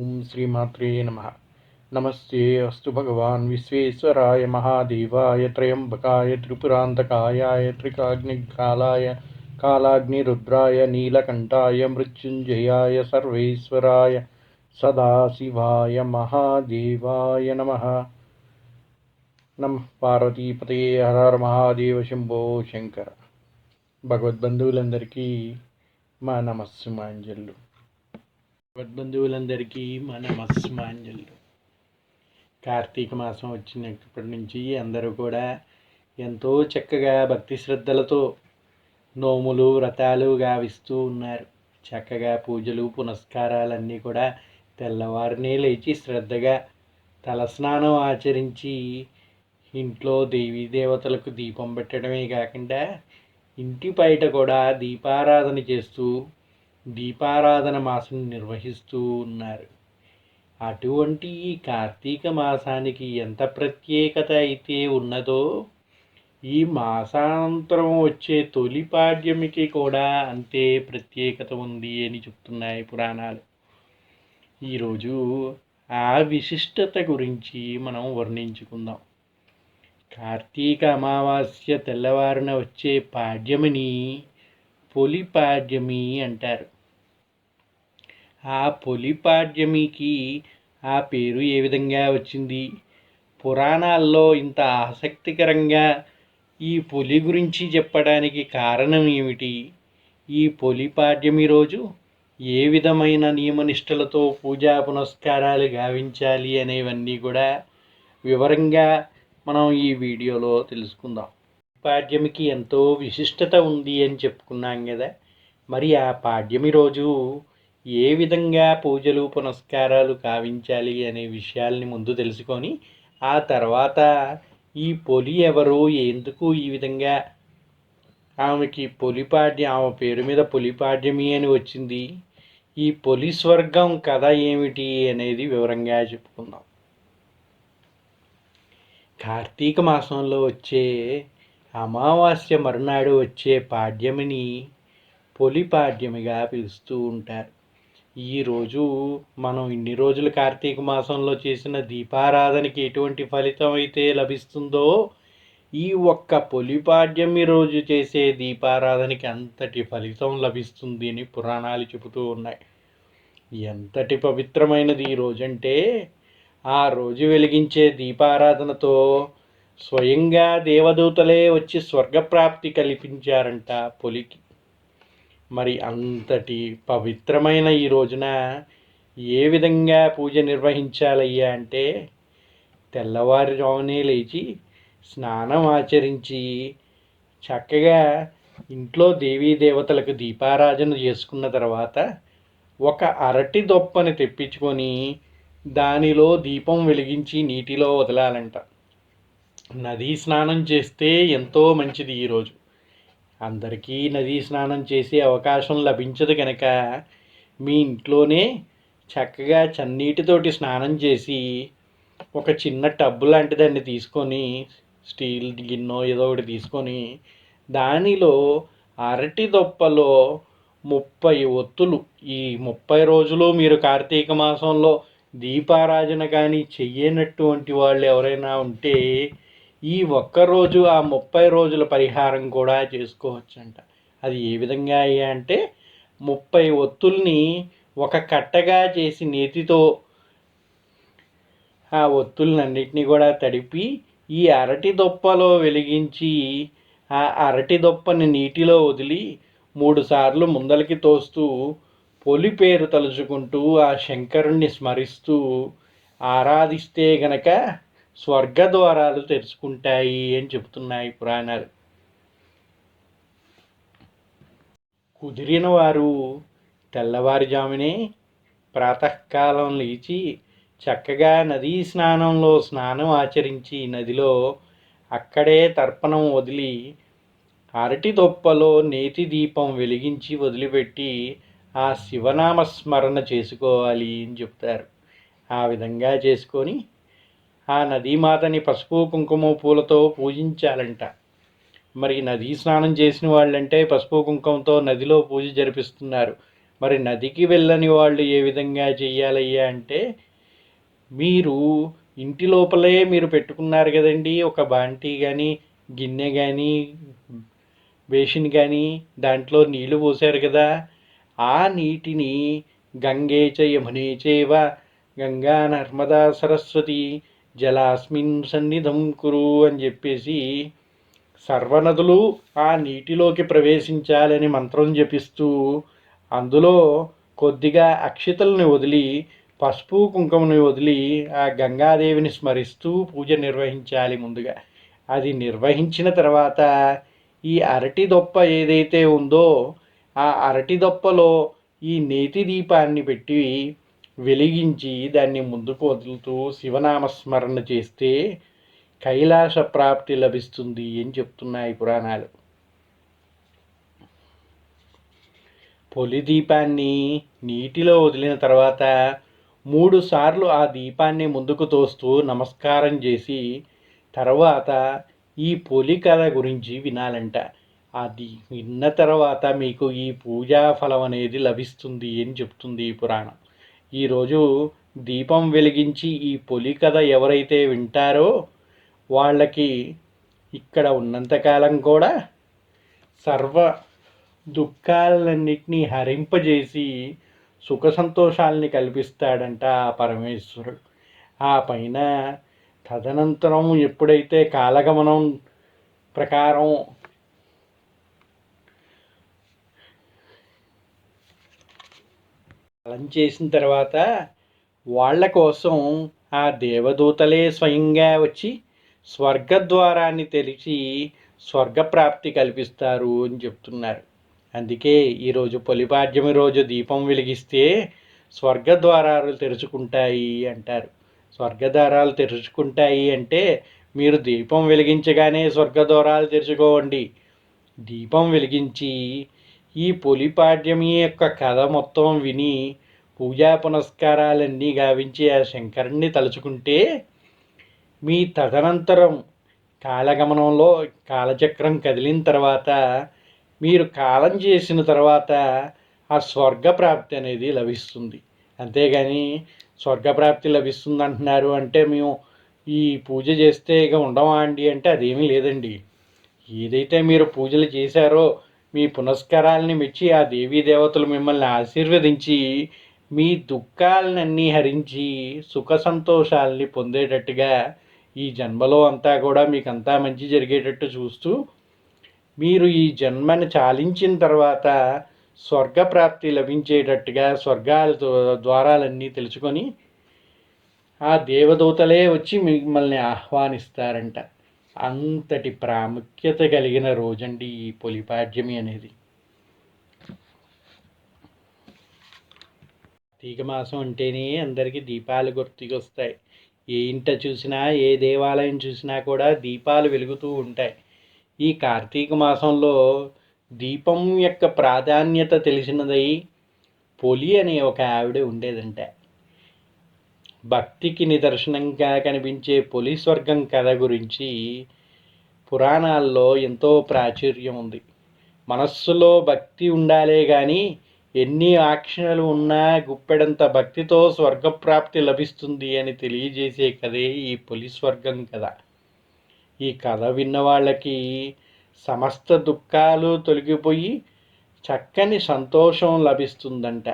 ఓం శ్రీమాత్రే నమ. నమస్తే అస్తు భగవాన్ విశ్వేశ్వరాయ మహాదేవాయ త్రయంబకాయ త్రిపురాంతకాయాయ త్రికాగ్నికాలాయ కాలాగ్నిరుద్రాయ నీలకంఠాయ మృత్యుంజయాయ సర్వేశ్వరాయ సదాశివాయ మహాదేవాయ నమ. నమ. పార్వతీపతే హర మహాదేవ శంభో శంకర. భగవద్బంధువులందరికీ మా నమస్సుమాంజలు. భగవద్బంధువులందరికీ మా నమస్సుమాంజలు. కార్తీక మాసం వచ్చినప్పటి నుంచి అందరూ కూడా ఎంతో చక్కగా భక్తి శ్రద్ధలతో నోములు వ్రతాలు గావిస్తూ ఉన్నారు. చక్కగా పూజలు పునస్కారాలన్నీ కూడా తెల్లవారినే లేచి శ్రద్ధగా తలస్నానం ఆచరించి ఇంట్లో దేవీ దేవతలకు దీపం పెట్టడమే కాకుండా ఇంటి బయట కూడా దీపారాధన చేస్తూ దీపారాధన మాసం నిర్వహిస్తూ ఉన్నారు. అటువంటి ఈ కార్తీక మాసానికి ఎంత ప్రత్యేకత అయితే ఉన్నదో ఈ మాసాంతరం వచ్చే తొలి పాడ్యమికి కూడా అంతే ప్రత్యేకత ఉంది అని చెప్తున్నాయి పురాణాలు. ఈరోజు ఆ విశిష్టత గురించి మనం వర్ణించుకుందాం. కార్తీక అమావాస్య తెల్లవారున వచ్చే పాడ్యమిని పొలి పాడ్యమి అంటారు. ఆ పొలిపాడ్యమికి ఆ పేరు ఏ విధంగా వచ్చింది? పురాణాల్లో ఇంత ఆసక్తికరంగా ఈ పొలి గురించి చెప్పడానికి కారణం ఏమిటి? ఈ పొలి పాడ్యమి రోజు ఏ విధమైన నియమనిష్టలతో పూజా పునస్కారాలు గావించాలి అనేవన్నీ కూడా వివరంగా మనం ఈ వీడియోలో తెలుసుకుందాం. పాడ్యమికి ఎంతో విశిష్టత ఉంది అని చెప్పుకున్నాం కదా. మరి ఆ పాడ్యమి రోజు ఏ విధంగా పూజలు పునస్కారాలు కావించాలి అనే విషయాల్ని ముందు తెలుసుకొని ఆ తర్వాత ఈ పొలి ఎవరు ఎందుకు ఈ విధంగా ఆమెకి పొలిపాడ్యం ఆమె పేరు మీద పొలిపాడ్యమి అని వచ్చింది. ఈ పొలి స్వర్గం కథ ఏమిటి అనేది వివరంగా చెప్పుకుందాం. కార్తీక మాసంలో వచ్చే అమావాస్య మరునాడు వచ్చే పాడ్యమిని పొలిపాడ్యమిగా పిలుస్తూ ఉంటారు. ఈరోజు మనం ఇన్ని రోజులు కార్తీక మాసంలో చేసిన దీపారాధనకి ఎటువంటి ఫలితం అయితే లభిస్తుందో ఈ ఒక్క పొలిపాడ్యమి రోజు చేసే దీపారాధనకి అంతటి ఫలితం లభిస్తుంది అని పురాణాలు చెబుతూ ఉన్నాయి. ఎంతటి పవిత్రమైనది ఈ రోజంటే ఆ రోజు వెలిగించే దీపారాధనతో స్వయంగా దేవదూతలే వచ్చి స్వర్గప్రాప్తి కల్పించారంట పొలికి. మరి అంతటి పవిత్రమైన ఈ రోజున ఏ విధంగా పూజ నిర్వహించాలయ్యా అంటే తెల్లవారుజామునే లేచి స్నానం ఆచరించి చక్కగా ఇంట్లో దేవీ దేవతలకు దీపారాధన చేసుకున్న తర్వాత ఒక అరటి దొప్పని తెప్పించుకొని దానిలో దీపం వెలిగించి నీటిలో వదలాలంట. నదీ స్నానం చేస్తే ఎంతో మంచిది ఈరోజు అందరికీ నదీ స్నానం చేసే అవకాశం లభించదు కనుక మీ ఇంట్లోనే చక్కగా చన్నీటితోటి స్నానం చేసి ఒక చిన్న టబ్బు లాంటిదాన్ని తీసుకొని స్టీల్ గిన్నె ఏదో ఒకటి తీసుకొని దానిలో అరటి దొప్పలో ముప్పై ఒత్తులు. ఈ ముప్పై రోజులు మీరు కార్తీక మాసంలో దీపారాజన కానీ చెయ్యనటువంటి వాళ్ళు ఎవరైనా ఉంటే ఈ ఒక్కరోజు ఆ ముప్పై రోజుల పరిహారం కూడా చేసుకోవచ్చంట. అది ఏ విధంగా అయ్యా అంటే ముప్పై ఒత్తుల్ని ఒక కట్టగా చేసి నేతితో ఆ ఒత్తులన్నింటినీ కూడా తడిపి ఈ అరటి దొప్పలో వెలిగించి ఆ అరటి దొప్పని నీటిలో వదిలి మూడుసార్లు ముందలకి తోస్తూ పొలి పేరు తలుచుకుంటూ ఆ శంకరుణ్ణి స్మరిస్తూ ఆరాధిస్తే గనక స్వర్గద్వారాలు తెరుచుకుంటాయి అని చెబుతున్నాయి పురాణాలు. కుదిరిన వారు తెల్లవారుజామునే ప్రాతకాలం లేచి చక్కగా నదీ స్నానంలో స్నానం ఆచరించి నదిలో అక్కడే తర్పణం వదిలి అరటి దొప్పలో నేతి దీపం వెలిగించి వదిలిపెట్టి ఆ శివనామస్మరణ చేసుకోవాలి అని చెప్తారు. ఆ విధంగా చేసుకొని ఆ నదీమాతని పసుపు కుంకుమ పూలతో పూజించాలంట. మరి నదీ స్నానం చేసిన వాళ్ళంటే పసుపు కుంకుమతో నదిలో పూజ జరిపిస్తున్నారు. మరి నదికి వెళ్ళని వాళ్ళు ఏ విధంగా చెయ్యాలయ్యా అంటే మీరు ఇంటి లోపలే మీరు పెట్టుకున్నారు కదండి ఒక బాంటీ కానీ గిన్నె కానీ బేసిన్ కానీ దాంట్లో నీళ్ళు పోసారు కదా ఆ నీటిని గంగే చ యమునే చేవ గంగా నర్మదా సరస్వతి జలాస్మిన్ సన్నిధం కురు అని చెప్పేసి సర్వనదులు ఆ నీటిలోకి ప్రవేశించాలని మంత్రం జపిస్తూ అందులో కొద్దిగా అక్షితల్ని వదిలి పసుపు కుంకుమని వదిలి ఆ గంగాదేవిని స్మరిస్తూ పూజ నిర్వహించాలి ముందుగా. అది నిర్వహించిన తర్వాత ఈ అరటి దొప్ప ఏదైతే ఉందో ఆ అరటి దొప్పలో ఈ నేతి దీపాన్ని పెట్టి వెలిగించి దాన్ని ముందుకు వదులుతూ శివనామస్మరణ చేస్తే కైలాస ప్రాప్తి లభిస్తుంది అని చెప్తున్నాయి పురాణాలు. పొలి దీపాన్ని నీటిలో వదిలిన తర్వాత మూడు సార్లు ఆ దీపాన్ని ముందుకు తోస్తూ నమస్కారం చేసి తర్వాత ఈ పొలి కథ గురించి వినాలంట. అది విన్న తర్వాత మీకు ఈ పూజా ఫలం అనేది లభిస్తుంది అని చెప్తుంది ఈ పురాణం. ఈరోజు దీపం వెలిగించి ఈ పొలి కథ ఎవరైతే వింటారో వాళ్ళకి ఇక్కడ ఉన్నంతకాలం కూడా సర్వ దుఃఖాలన్నింటినీ హరింపజేసి సుఖ సంతోషాలని కల్పిస్తాడంట ఆ పరమేశ్వరుడు. ఆ పైన తదనంతరం ఎప్పుడైతే కాలగమనం ప్రకారం కాలం చేసిన తర్వాత వాళ్ళ కోసం ఆ దేవదూతలే స్వయంగా వచ్చి స్వర్గద్వారాన్ని తెరిచి స్వర్గప్రాప్తి కల్పిస్తారు అని చెప్తున్నారు. అందుకే ఈరోజు పొలిపాడ్యమి రోజు దీపం వెలిగిస్తే స్వర్గద్వారాలు తెరుచుకుంటాయి అంటారు. స్వర్గద్వారాలు తెరుచుకుంటాయి అంటే మీరు దీపం వెలిగించగానే స్వర్గద్వారాలు తెరుచుకోండి. దీపం వెలిగించి ఈ పొలిపాడ్యమి యొక్క కథ మొత్తం విని పూజా పునస్కారాలన్నీ గావించి ఆ శంకరుణ్ణి తలుచుకుంటే మీ తదనంతరం కాలగమనంలో కాలచక్రం కదిలిన తర్వాత మీరు కాలం చేసిన తర్వాత ఆ స్వర్గప్రాప్తి అనేది లభిస్తుంది. అంతేగాని స్వర్గప్రాప్తి లభిస్తుంది అంటున్నారు అంటే మేము ఈ పూజ చేస్తే ఇక ఉండమా అండి? అంటే అదేమీ లేదండి. ఏదైతే మీరు పూజలు చేశారో మీ పునస్కారాలని మెచ్చి ఆ దేవీ దేవతలు మిమ్మల్ని ఆశీర్వదించి మీ దుఃఖాలన్నీ హరించి సుఖ సంతోషాలని పొందేటట్టుగా ఈ జన్మలో అంతా కూడా మీకు అంతా మంచి జరిగేటట్టు చూస్తూ మీరు ఈ జన్మని చాలించిన తర్వాత స్వర్గప్రాప్తి లభించేటట్టుగా స్వర్గాల ద్వారాలన్నీ తెలుసుకొని ఆ దేవదూతలే వచ్చి మిమ్మల్ని ఆహ్వానిస్తారంట. అంతటి ప్రాముఖ్యత కలిగిన రోజండి ఈ పొలిపాడ్యమి అనేది. కార్తీక మాసం అంటేనే అందరికీ దీపాలు గుర్తుకొస్తాయి. ఏ ఇంట చూసినా ఏ దేవాలయం చూసినా కూడా దీపాలు వెలుగుతూ ఉంటాయి. ఈ కార్తీక మాసంలో దీపం యొక్క ప్రాధాన్యత తెలిసినదై పొలి అనే ఒక ఆవిడ ఉండేదంట. భక్తికి నిదర్శనంగా కనిపించే పొలి స్వర్గం కథ గురించి పురాణాల్లో ఎంతో ప్రాచుర్యం ఉంది. మనస్సులో భక్తి ఉండాలే కానీ ఎన్ని ఆక్షణలు ఉన్నా గుప్పెడంత భక్తితో స్వర్గప్రాప్తి లభిస్తుంది అని తెలియజేసే కథే ఈ పులి స్వర్గం కథ. ఈ కథ విన్న వాళ్ళకి సమస్త దుఃఖాలు తొలగిపోయి చక్కని సంతోషం లభిస్తుందంట.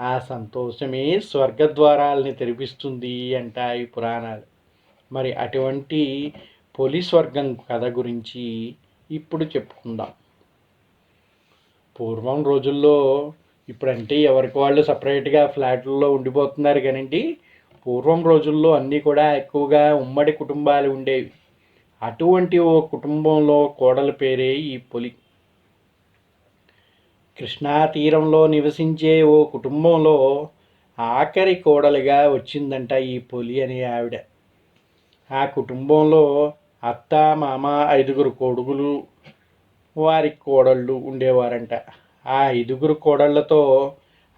ఆ సంతోషమే స్వర్గద్వారాలని తెరిపిస్తుంది అంటాయి పురాణాలు. మరి అటువంటి పొలి స్వర్గం కథ గురించి ఇప్పుడు చెప్పుకుందాం. పూర్వం రోజుల్లో ఇప్పుడంటే ఎవరికి వాళ్ళు సపరేట్గా ఫ్లాట్లలో ఉండిపోతున్నారు కానివ్వండి పూర్వం రోజుల్లో అన్నీ కూడా ఎక్కువగా ఉమ్మడి కుటుంబాలు ఉండేవి. అటువంటి ఓ కుటుంబంలో కోడల పేరే ఈ పొలి. కృష్ణా తీరంలో నివసించే ఓ కుటుంబంలో ఆఖరి కోడలుగా వచ్చిందంట ఈ పులి అనే ఆవిడ. ఆ కుటుంబంలో అత్త మామ ఐదుగురు కొడుకులు వారి కోడళ్ళు ఉండేవారంట. ఆ ఐదుగురు కోడళ్ళతో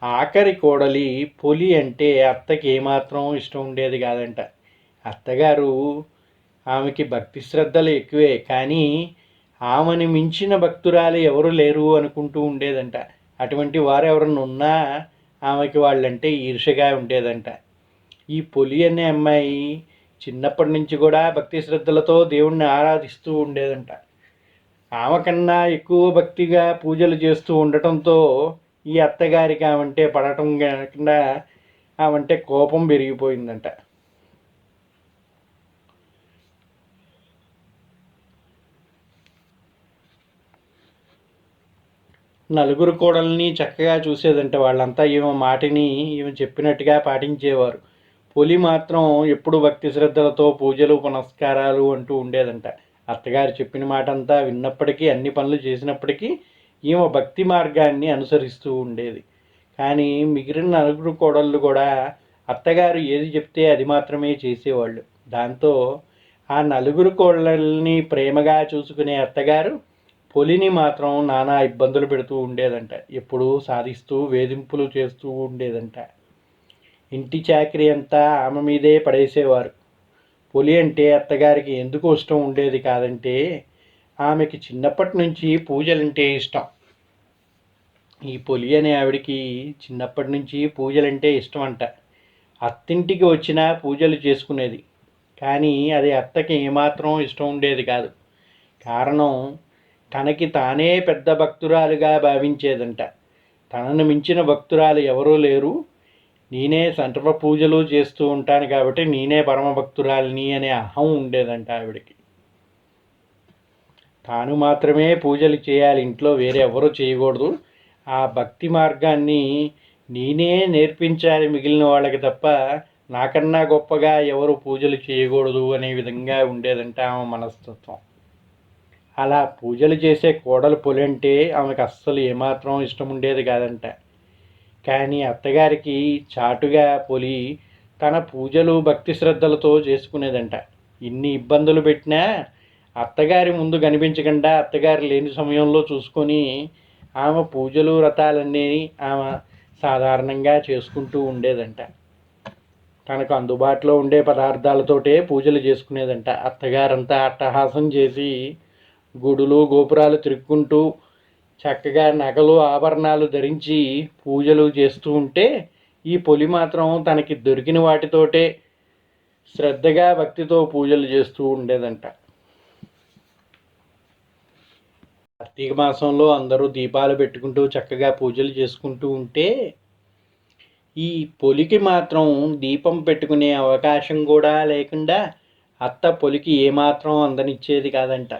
ఆఖరి కోడలి పులి అంటే అత్తకి ఏమాత్రం ఇష్టం ఉండేది కాదంట. అత్తగారు ఆమెకి భక్తి శ్రద్ధలు ఎక్కువే కానీ ఆమెని మించిన భక్తురాలు ఎవరు లేరు అనుకుంటూ ఉండేదంట. అటువంటి వారు ఎవరన్నా ఉన్నా ఆమెకి వాళ్ళంటే ఈర్షగా ఉండేదంట. ఈ పొలి అనే అమ్మాయి చిన్నప్పటి నుంచి కూడా భక్తి శ్రద్ధలతో దేవుణ్ణి ఆరాధిస్తూ ఉండేదంట. ఆమె కన్నా ఎక్కువ భక్తిగా పూజలు చేస్తూ ఉండటంతో ఈ అత్తగారికి ఆమంటే పడటం కాకుండా ఆమంటే కోపం పెరిగిపోయిందంట. నలుగురు కోడల్ని చక్కగా చూసేదంట వాళ్ళంతా ఈమె మాటిని ఈమె చెప్పినట్టుగా పాటించేవారు. పులి మాత్రం ఎప్పుడు భక్తి శ్రద్ధలతో పూజలు పునస్కారాలు అంటూ ఉండేదంట. అత్తగారు చెప్పిన మాట అంతా విన్నప్పటికీ అన్ని పనులు చేసినప్పటికీ ఈమె భక్తి మార్గాన్ని అనుసరిస్తూ ఉండేది. కానీ మిగిలిన నలుగురు కోడళ్ళు కూడా అత్తగారు ఏది చెప్తే అది మాత్రమే చేసేవాళ్ళు. దాంతో ఆ నలుగురు కోడళ్ళని ప్రేమగా చూసుకునే అత్తగారు పొలిని మాత్రం నానా ఇబ్బందులు పెడుతూ ఉండేదంట. ఎప్పుడూ సాధిస్తూ వేధింపులు చేస్తూ ఉండేదంట. ఇంటి చాకరీ అంతా ఆమె మీదే పడేసేవారు. పులి అంటే అత్తగారికి ఎందుకు ఇష్టం ఉండేది కాదంటే ఆమెకి చిన్నప్పటి నుంచి పూజలంటే ఇష్టం. ఈ పొలి అనే ఆవిడికి చిన్నప్పటి నుంచి పూజలంటే ఇష్టం అంట అత్తింటికి వచ్చినా పూజలు చేసుకునేది. కానీ అది అత్తకి ఏమాత్రం ఇష్టం ఉండేది కాదు. కారణం తనకి తానే పెద్ద భక్తురాలుగా భావించేదంట. తనను మించిన భక్తురాలు ఎవరూ లేరు. నేనే సంటప పూజలు చేస్తూ ఉంటాను కాబట్టి నేనే పరమ భక్తురాలిని అనే అహం ఉండేదంట ఆవిడకి. తాను మాత్రమే పూజలు చేయాలి ఇంట్లో వేరే ఎవరు చేయకూడదు. ఆ భక్తి మార్గాన్ని నేనే నేర్పించాలి మిగిలిన వాళ్ళకి తప్ప నాకన్నా గొప్పగా ఎవరు పూజలు చేయకూడదు అనే విధంగా ఉండేదంట ఆమె మనస్తత్వం. అలా పూజలు చేసే కోడలు పొలంటే ఆమెకు అస్సలు ఏమాత్రం ఇష్టం ఉండేది కాదంట. కానీ అత్తగారికి చాటుగా పొలి తన పూజలు భక్తి శ్రద్ధలతో చేసుకునేదంట. ఇన్ని ఇబ్బందులు పెట్టినా అత్తగారి ముందు కనిపించకుండా అత్తగారు లేని సమయంలో చూసుకొని ఆమె పూజలు వ్రతాలన్నీ ఆమె సాధారణంగా చేసుకుంటూ ఉండేదంట. తనకు అందుబాటులో ఉండే పదార్థాలతోటే పూజలు చేసుకునేదంట. అత్తగారంతా అట్టహాసం చేసి గుడులు గోపురాలు తిరుక్కుంటూ చక్కగా నగలు ఆభరణాలు ధరించి పూజలు చేస్తూ ఉంటే ఈ పొలి మాత్రం తనకి దొరికిన వాటితోటే శ్రద్ధగా భక్తితో పూజలు చేస్తూ ఉండేదంట. కార్తీక మాసంలో అందరూ దీపాలు పెట్టుకుంటూ చక్కగా పూజలు చేసుకుంటూ ఉంటే ఈ పొలికి మాత్రం దీపం పెట్టుకునే అవకాశం కూడా లేకుండా అత్త పొలికి ఏమాత్రం అందనిచ్చేది కాదంట.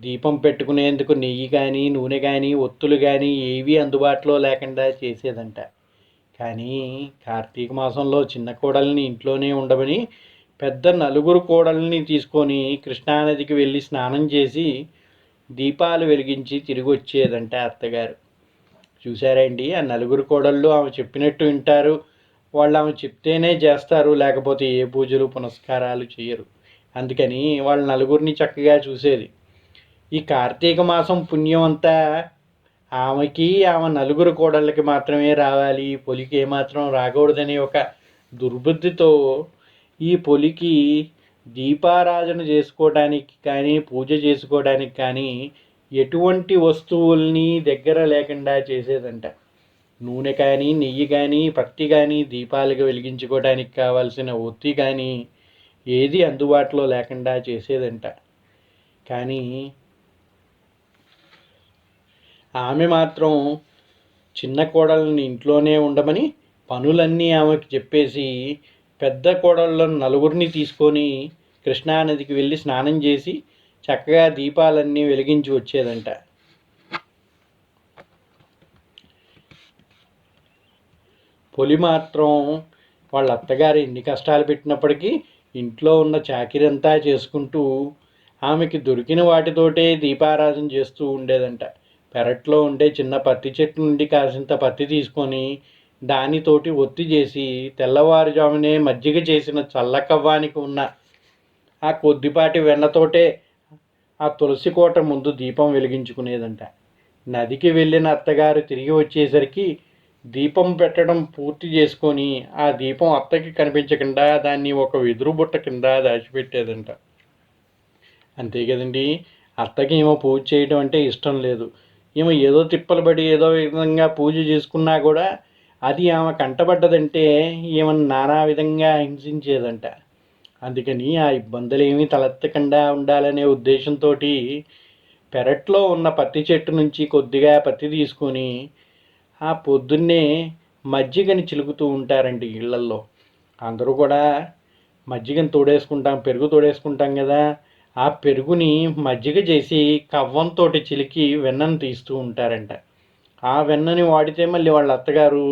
దీపం పెట్టుకునేందుకు నెయ్యి కానీ నూనె కానీ ఒత్తులు కానీ ఏవీ అందుబాటులో లేకుండా చేసేదంట. కానీ కార్తీక మాసంలో చిన్న కోడల్ని ఇంట్లోనే ఉండమని పెద్ద నలుగురు కోడల్ని తీసుకొని కృష్ణానదికి వెళ్ళి స్నానం చేసి దీపాలు వెలిగించి తిరిగి వచ్చేదంట అత్తగారు. చూసారండి ఆ నలుగురు కోడళ్ళు ఆమె చెప్పినట్టు వింటారు. వాళ్ళు ఆమె చెప్తేనే చేస్తారు. లేకపోతే ఏ పూజలు పునస్కారాలు చేయరు. అందుకని వాళ్ళ నలుగురిని చక్కగా చూసేది. ఈ కార్తీక మాసం పుణ్యం అంతా ఆమెకి ఆమె నలుగురు కోడళ్ళకి మాత్రమే రావాలి. పొలికి ఏమాత్రం రాకూడదనే ఒక దుర్బుద్ధితో ఈ పొలికి దీపారాధన చేసుకోవడానికి కానీ పూజ చేసుకోవడానికి కానీ ఎటువంటి వస్తువుల్ని దగ్గర లేకుండా చేసేదంట. నూనె కానీ నెయ్యి కానీ పత్తి కానీ దీపాలకు వెలిగించుకోవడానికి కావాల్సిన ఒత్తి కానీ ఏది అందుబాటులో లేకుండా చేసేదంట. కానీ ఆమె మాత్రం చిన్న కోడల్ని ఇంట్లోనే ఉండమని పనులన్నీ ఆమెకు చెప్పేసి పెద్ద కోడళ్ళను నలుగురిని తీసుకొని కృష్ణానదికి వెళ్ళి స్నానం చేసి చక్కగా దీపాలన్నీ వెలిగించి వచ్చేదంట. పొలి మాత్రం వాళ్ళ అత్తగారు ఎన్ని కష్టాలు పెట్టినప్పటికీ ఇంట్లో ఉన్న చాకిరంతా చేసుకుంటూ ఆమెకి దొరికిన వాటితోటే దీపారాధన చేస్తూ ఉండేదంట. పెరట్లో ఉండే చిన్న పత్తి చెట్టు నుండి కాసింత పత్తి తీసుకొని దానితోటి ఒత్తి చేసి తెల్లవారుజామునే మజ్జిగ చేసిన చల్లకవ్వానికి ఉన్న ఆ కొద్దిపాటి వెన్నతోటే ఆ తులసి కోట ముందు దీపం వెలిగించుకునేదంట. నదికి వెళ్ళిన అత్తగారు తిరిగి వచ్చేసరికి దీపం పెట్టడం పూర్తి చేసుకొని ఆ దీపం అత్తకి కనిపించకుండా దాన్ని ఒక వెదురు బుట్ట కింద దాచిపెట్టేదంట. అంతే కదండి? అత్తకి ఏమో పూజ చేయడం అంటే ఇష్టం లేదు. ఈమె ఏదో తిప్పలు పడి ఏదో విధంగా పూజ చేసుకున్నా కూడా అది ఆమె కంటపడ్డదంటే ఈమెను నానా విధంగా హింసించేదంట. అందుకని ఆ ఇబ్బందులు ఏమీ తలెత్తకుండా ఉండాలనే ఉద్దేశంతో పెరట్లో ఉన్న పత్తి చెట్టు నుంచి కొద్దిగా పత్తి తీసుకొని ఆ పొద్దున్నే మజ్జిగని చిలుకుతూ ఉంటారండి ఇళ్ళల్లో. అందరూ కూడా మజ్జిగని తోడేసుకుంటాం పెరుగు తోడేసుకుంటాం కదా. ఆ పెరుగుని మజ్జిగ చేసి కవ్వంతో చిలికి వెన్నను తీస్తూ ఉంటారంట. ఆ వెన్నని వాడితే మళ్ళీ వాళ్ళ అత్తగారు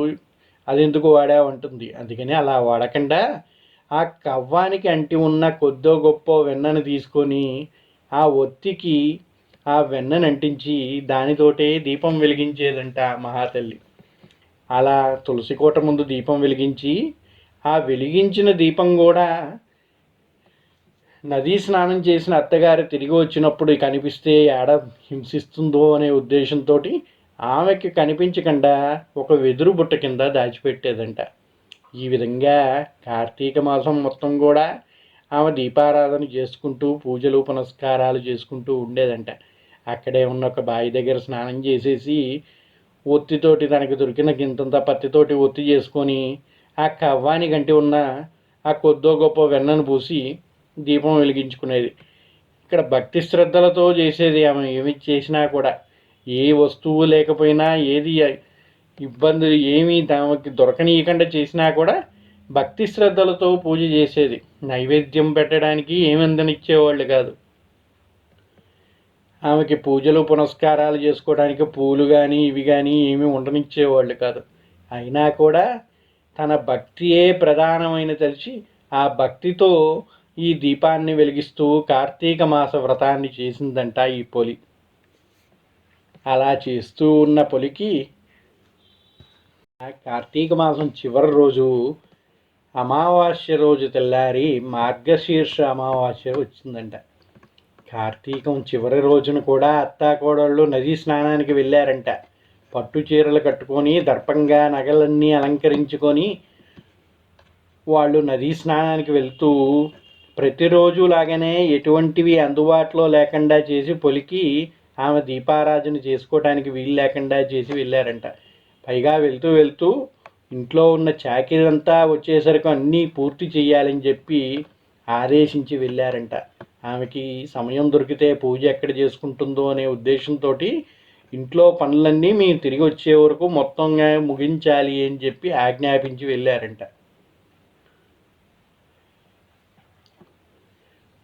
అది ఎందుకు వాడావంటుంది? అందుకని అలా వాడకుండా. ఆ కవ్వానికి అంటి ఉన్న కొద్దో గొప్ప వెన్నను తీసుకొని ఆ ఒత్తికి ఆ వెన్నను అంటించి దానితోటే దీపం వెలిగించేదంట మహాతల్లి. అలా తులసి కోట ముందు దీపం వెలిగించి ఆ వెలిగించిన దీపం కూడా నదీ స్నానం చేసిన అత్తగారు తిరిగి వచ్చినప్పుడు కనిపిస్తే ఏడ హింసిస్తుందో అనే ఉద్దేశంతో ఆమెకి కనిపించకుండా ఒక వెదురు బుట్ట కింద దాచిపెట్టేదంట. ఈ విధంగా కార్తీక మాసం మొత్తం కూడా ఆమె దీపారాధన చేసుకుంటూ పూజలు పునస్కారాలు చేసుకుంటూ ఉండేదంట. అక్కడే ఉన్న ఒక బావి దగ్గర స్నానం చేసేసి ఒత్తితోటి తనకి దొరికిన గింతంత పత్తితోటి ఒత్తి చేసుకొని ఆ కవ్వాని గంటి ఉన్న ఆ కొద్దో గొప్ప వెన్నను పూసి దీపం వెలిగించుకునేది. ఇక్కడ భక్తి శ్రద్ధలతో చేసేది ఆమె ఏమి చేసినా కూడా ఏ వస్తువు లేకపోయినా ఏది ఇబ్బందులు ఏమీ తమకి దొరకనీయకుండా చేసినా కూడా భక్తి శ్రద్ధలతో పూజ చేసేది. నైవేద్యం పెట్టడానికి ఏమి కాదు. ఆమెకి పూజలు పునస్కారాలు చేసుకోవడానికి పూలు కానీ ఇవి కానీ ఏమీ ఉండనిచ్చేవాళ్ళు కాదు. అయినా కూడా తన భక్తియే ప్రధానమైన తెలిసి ఆ భక్తితో ఈ దీపాన్ని వెలిగిస్తూ కార్తీక మాస వ్రతాన్ని చేసిందంట ఈ పొలి. అలా చేస్తూ ఉన్న పొలికి కార్తీక మాసం చివరి రోజు అమావాస్య రోజు తెల్లారి మార్గశీర్ష అమావాస్య వచ్చిందంట. కార్తీకం చివరి రోజున కూడా అత్తాకోడళ్ళు నదీ స్నానానికి వెళ్ళారంట. పట్టు చీరలు కట్టుకొని దర్పంగా నగలన్నీ అలంకరించుకొని వాళ్ళు నదీ స్నానానికి వెళ్తూ ప్రతిరోజు లాగానే ఎటువంటివి అందుబాటులో లేకుండా చేసి పొలికి ఆమె దీపారాధన చేసుకోవడానికి వీలు లేకుండా చేసి వెళ్ళారంట. పైగా వెళ్తూ వెళ్తూ ఇంట్లో ఉన్న చాకిరంతా వచ్చేసరికి అన్నీ పూర్తి చేయాలని చెప్పి ఆదేశించి వెళ్ళారంట. ఆమెకి సమయం దొరికితే పూజ ఎక్కడ చేసుకుంటుందో అనే ఉద్దేశంతో ఇంట్లో పనులన్నీ మేము తిరిగి వచ్చే వరకు మొత్తంగా ముగించాలి అని చెప్పి ఆజ్ఞాపించి వెళ్ళారంట.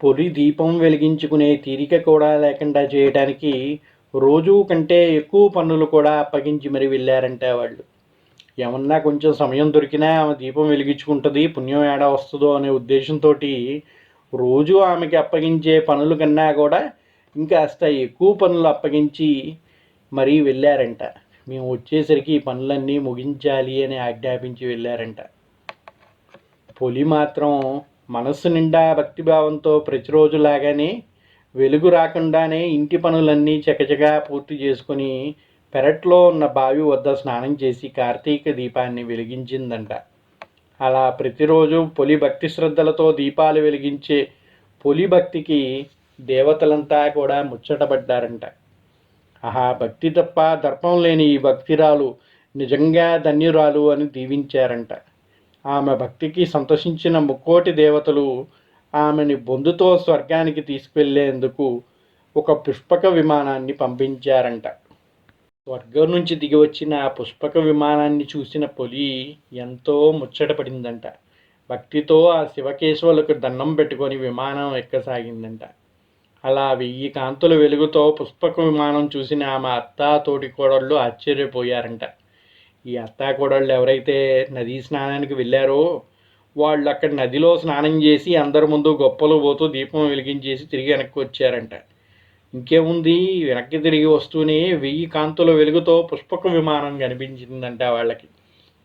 పొలి దీపం వెలిగించుకునే తీరిక కూడా లేకుండా చేయడానికి రోజు కంటే ఎక్కువ పనులు కూడా అప్పగించి మరి వెళ్ళారంటే వాళ్ళు. ఏమన్నా కొంచెం సమయం దొరికినా ఆమె దీపం వెలిగించుకుంటుంది పుణ్యం ఏడా వస్తుందో అనే ఉద్దేశంతో రోజు ఆమెకి అప్పగించే పనుల కన్నా కూడా ఇంకాస్త ఎక్కువ పనులు అప్పగించి మరీ వెళ్ళారంట. మేము వచ్చేసరికి ఈ పనులన్నీ ముగించాలి అని ఆజ్ఞాపించి వెళ్ళారంట. పొలి మాత్రం మనస్సు నిండా భక్తిభావంతో ప్రతిరోజులాగానే వెలుగు రాకుండానే ఇంటి పనులన్నీ చకచకా పూర్తి చేసుకుని పెరట్లో ఉన్న బావి వద్ద స్నానం చేసి కార్తీక దీపాన్ని వెలిగించిందంట. అలా ప్రతిరోజు పొలి భక్తి శ్రద్ధలతో దీపాలు వెలిగించే పొలి భక్తికి దేవతలంతా కూడా ముచ్చటపడ్డారంట. ఆహా భక్తి తప్ప దర్పం లేని ఈ భక్తిరాలు నిజంగా ధన్యురాలు అని దీవించారంట. ఆమె భక్తికి సంతోషించిన ముక్కోటి దేవతలు ఆమెని బొందుతో స్వర్గానికి తీసుకువెళ్ళేందుకు ఒక పుష్పక విమానాన్ని పంపించారంట. స్వర్గం నుంచి దిగి వచ్చిన ఆ పుష్పక విమానాన్ని చూసిన పొలి ఎంతో ముచ్చటపడిందంట భక్తితో ఆ శివకేశవులకు దండం పెట్టుకొని విమానం ఎక్కసాగిందంట. అలా వెయ్యి కాంతుల వెలుగుతో పుష్పక విమానం చూసిన ఆమె అత్త తోటి కోడళ్ళు ఆశ్చర్యపోయారంట. ఈ అత్తాకోడళ్ళు ఎవరైతే నదీ స్నానానికి వెళ్ళారో వాళ్ళు అక్కడ నదిలో స్నానం చేసి అందరి ముందు గొప్పలు పోతూ దీపం వెలిగించేసి తిరిగి వెనక్కి వచ్చారంట. ఇంకేముంది? వెనక్కి తిరిగి వస్తూనే వెయ్యి కాంతుల వెలుగుతో పుష్పక విమానం కనిపించిందంట వాళ్ళకి.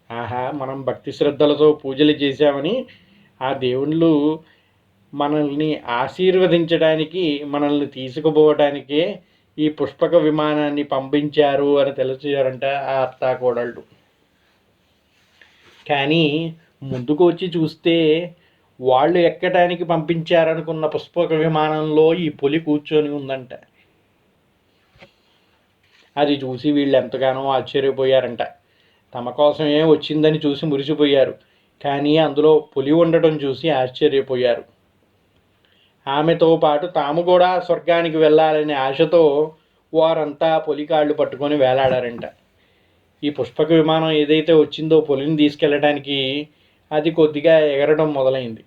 ఆహా మనం భక్తి శ్రద్ధలతో పూజలు చేశామని ఆ దేవుళ్ళు మనల్ని ఆశీర్వదించడానికి మనల్ని తీసుకుపోవడానికే ఈ పుష్పక విమానాన్ని పంపించారు అని తెలిసారంట ఆ అత్తాకోడళ్ళు కానీ ముందుకు వచ్చి చూస్తే వాళ్ళు ఎక్కడానికి పంపించారనుకున్న పుష్పక విమానంలో ఈ పులి కూర్చొని ఉందంట. అది చూసి వీళ్ళు ఎంతగానో ఆశ్చర్యపోయారంట. తమ కోసమే వచ్చిందని చూసి మురిసిపోయారు. కానీ అందులో పులి ఉండటం చూసి ఆశ్చర్యపోయారు. ఆమెతో పాటు తాము కూడా స్వర్గానికి వెళ్ళాలనే ఆశతో వారంతా పొలికాళ్ళు పట్టుకొని వేలాడారంట. ఈ పుష్పక విమానం ఏదైతే వచ్చిందో పొలిని తీసుకెళ్ళడానికి అది కొద్దిగా ఎగరడం మొదలైంది.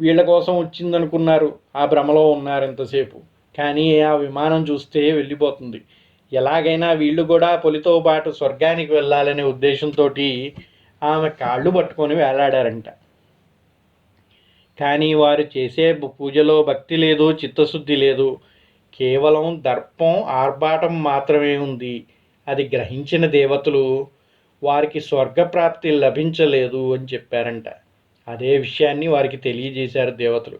వీళ్ళ కోసం వచ్చిందనుకున్నారు ఆ భ్రమలో ఉన్నారు ఎంతసేపు. కానీ ఆ విమానం చూస్తే వెళ్ళిపోతుంది. ఎలాగైనా వీళ్ళు కూడా పొలితో పాటు స్వర్గానికి వెళ్ళాలనే ఉద్దేశంతో ఆమె కాళ్ళు పట్టుకొని వేలాడారంట. కానీ వారు చేసే పూజలో భక్తి లేదు చిత్తశుద్ధి లేదు. కేవలం దర్పం ఆర్భాటం మాత్రమే ఉంది. అది గ్రహించిన దేవతలు వారికి స్వర్గప్రాప్తి లభించలేదు అని చెప్పారంట. అదే విషయాన్ని వారికి తెలియజేశారు దేవతలు.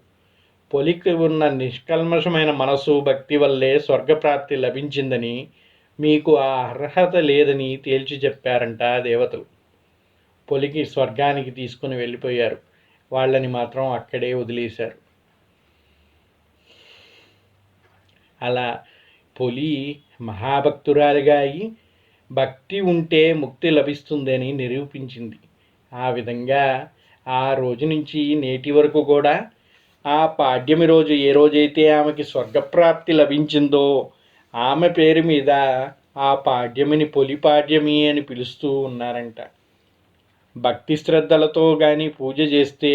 పొలికి ఉన్న నిష్కల్మషమైన మనసు భక్తి వల్లే స్వర్గప్రాప్తి లభించిందని మీకు ఆ అర్హత లేదని తేల్చి చెప్పారంట దేవతలు. పొలికి స్వర్గానికి తీసుకుని వెళ్ళిపోయారు. వాళ్ళని మాత్రం అక్కడే వదిలేశారు. అలా పొలి మహాభక్తురాలిగా అయి భక్తి ఉంటే ముక్తి లభిస్తుందని నిరూపించింది. ఆ విధంగా ఆ రోజు నుంచి నేటి వరకు కూడా ఆ పాడ్యమి రోజు ఏ రోజైతే ఆమెకి స్వర్గప్రాప్తి లభించిందో ఆమె పేరు మీద ఆ పాడ్యమిని పొలి పాడ్యమి అని పిలుస్తూ ఉన్నారంట. భక్తి శ్రద్ధలతో కానీ పూజ చేస్తే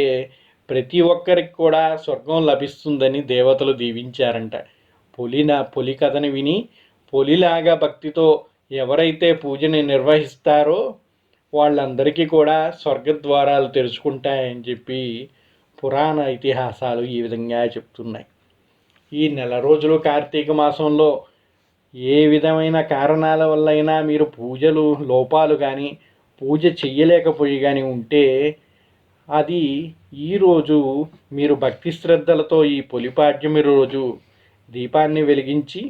ప్రతి ఒక్కరికి కూడా స్వర్గం లభిస్తుందని దేవతలు దీవించారంట. పులిన పులి కథను విని పులిలాగా భక్తితో ఎవరైతే పూజని నిర్వహిస్తారో వాళ్ళందరికీ కూడా స్వర్గద్వారాలు తెరుచుకుంటాయని చెప్పి పురాణ ఇతిహాసాలు ఈ విధంగా చెప్తున్నాయి. ఈ నెల రోజులు కార్తీక మాసంలో ఏ విధమైన కారణాల వల్లైనా మీరు పూజలు లోపాలు కానీ పూజ చెయ్యలేకపోయి కానీ ఉంటే అది ఈరోజు మీరు భక్తి శ్రద్ధలతో ఈ పొలిపాడ్యమి రోజు దీపాన్ని వెలిగించి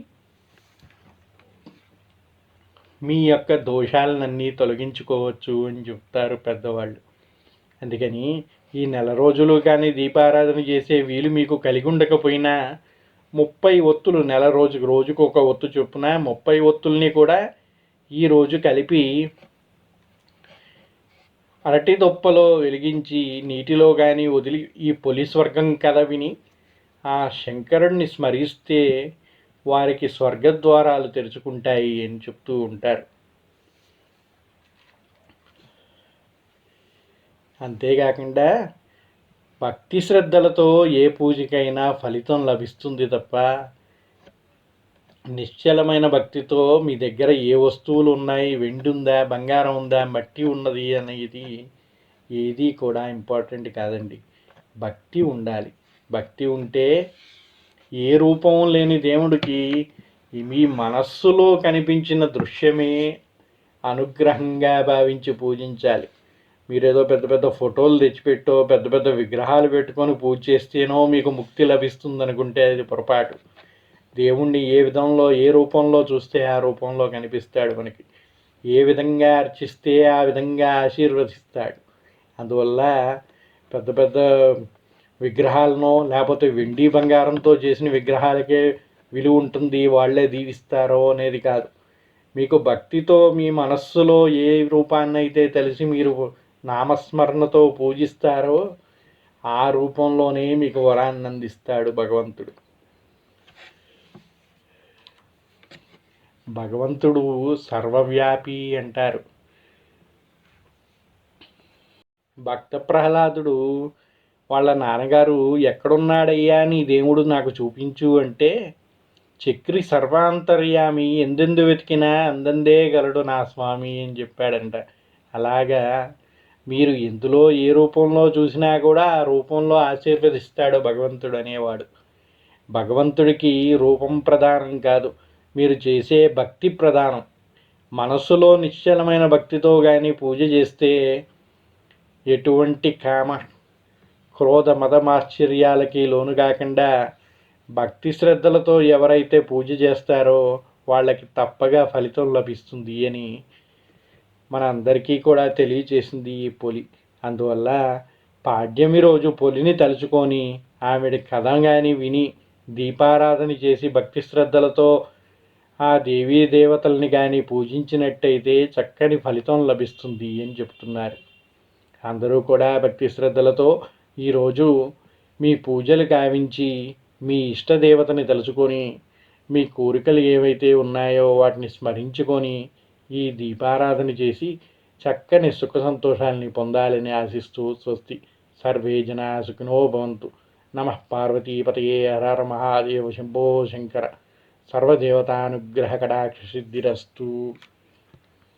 మీ యొక్క దోషాలన్నీ తొలగించుకోవచ్చు అని చెప్తారు పెద్దవాళ్ళు. అందుకని ఈ నెల రోజులు కానీ దీపారాధన చేసే వీలు మీకు కలిగి ఉండకపోయినా ముప్పై ఒత్తులు నెల రోజుకు రోజుకు ఒక ఒత్తు చొప్పున ముప్పై ఒత్తుల్ని కూడా ఈరోజు కలిపి అరటి దొప్పలో వెలిగించి నీటిలో కానీ వదిలి ఈ పోలీస్ స్వర్గం కథ విని ఆ శంకరుణ్ణి స్మరిస్తే వారికి స్వర్గద్వారాలు తెరుచుకుంటాయి అని చెప్తూ ఉంటారు. అంతేకాకుండా భక్తి శ్రద్ధలతో ఏ పూజకైనా ఫలితం లభిస్తుంది తప్ప నిశ్చలమైన భక్తితో మీ దగ్గర ఏ వస్తువులు ఉన్నాయి వెండి ఉందా బంగారం ఉందా మట్టి ఉన్నది అనేది ఏది కూడా ఇంపార్టెంట్ కాదండి. భక్తి ఉండాలి. భక్తి ఉంటే ఏ రూపం లేని దేవుడికి మీ మనస్సులో కనిపించిన దృశ్యమే అనుగ్రహంగా భావించి పూజించాలి. మీరేదో పెద్ద పెద్ద ఫోటోలు తెచ్చిపెట్టో పెద్ద పెద్ద విగ్రహాలు పెట్టుకొని పూజ చేస్తేనో మీకు ముక్తి లభిస్తుంది అనుకుంటే అది పొరపాటు. దేవుణ్ణి ఏ విధంలో ఏ రూపంలో చూస్తే ఆ రూపంలో కనిపిస్తాడు మనకి. ఏ విధంగా అర్చిస్తే ఆ విధంగా ఆశీర్వదిస్తాడు. అందువల్ల పెద్ద పెద్ద విగ్రహాలను లేకపోతే వెండి బంగారంతో చేసిన విగ్రహాలకే విలువ ఉంటుంది వాళ్ళే దీవిస్తారో అనేది కాదు. మీకు భక్తితో మీ మనస్సులో ఏ రూపాన్నైతే తెలిసి మీరు నామస్మరణతో పూజిస్తారో ఆ రూపంలోనే మీకు వరాన్ని అందిస్తాడు భగవంతుడు. భగవంతుడు సర్వవ్యాపి అంటారు. భక్త ప్రహ్లాదుడు వాళ్ళ నాన్నగారు ఎక్కడున్నాడయ్యా నీ దేవుడు నాకు చూపించు అంటే చక్రి సర్వాంతర్యామి ఎందెందు వెతికినా అందందే గలడు నా స్వామి అని చెప్పాడంట. అలాగా మీరు ఎందులో ఏ రూపంలో చూసినా కూడా ఆ రూపంలో ఆశీర్వదిస్తాడు భగవంతుడు అనేవాడు. భగవంతుడికి రూపం ప్రధానం కాదు. మీరు చేసే భక్తి ప్రధానం. మనస్సులో నిశ్చలమైన భక్తితో కానీ పూజ చేస్తే ఎటువంటి కామ క్రోధ మతమాశ్చర్యాలకి లోను కాకుండా భక్తి శ్రద్ధలతో ఎవరైతే పూజ చేస్తారో వాళ్ళకి తప్పగా ఫలితం లభిస్తుంది అని మన అందరికీ కూడా తెలియచేసింది ఈ పొలి. అందువల్ల పాడ్యమి రోజు పొలిని తలుచుకొని ఆవిడ కథ కానీ విని దీపారాధన చేసి భక్తి శ్రద్ధలతో ఆ దేవీ దేవతల్ని కానీ పూజించినట్టయితే చక్కని ఫలితం లభిస్తుంది అని చెప్తున్నారు అందరూ కూడా భక్తి శ్రద్ధలతో ఈరోజు మీ పూజలు గావించి మీ ఇష్టదేవతని తలుచుకొని మీ కోరికలు ఏవైతే ఉన్నాయో వాటిని స్మరించుకొని ఈ దీపారాధన చేసి చక్కని సుఖ సంతోషాలని పొందాలని ఆశిస్తూ స్వస్తి. సర్వే జనా సుఖినో భవంతు. నమ పార్వతీపతయే హర మహాదేవ శంభో శంకర. సర్వదేవతానుగ్రహ కటాక్ష సిద్ధిరస్తు.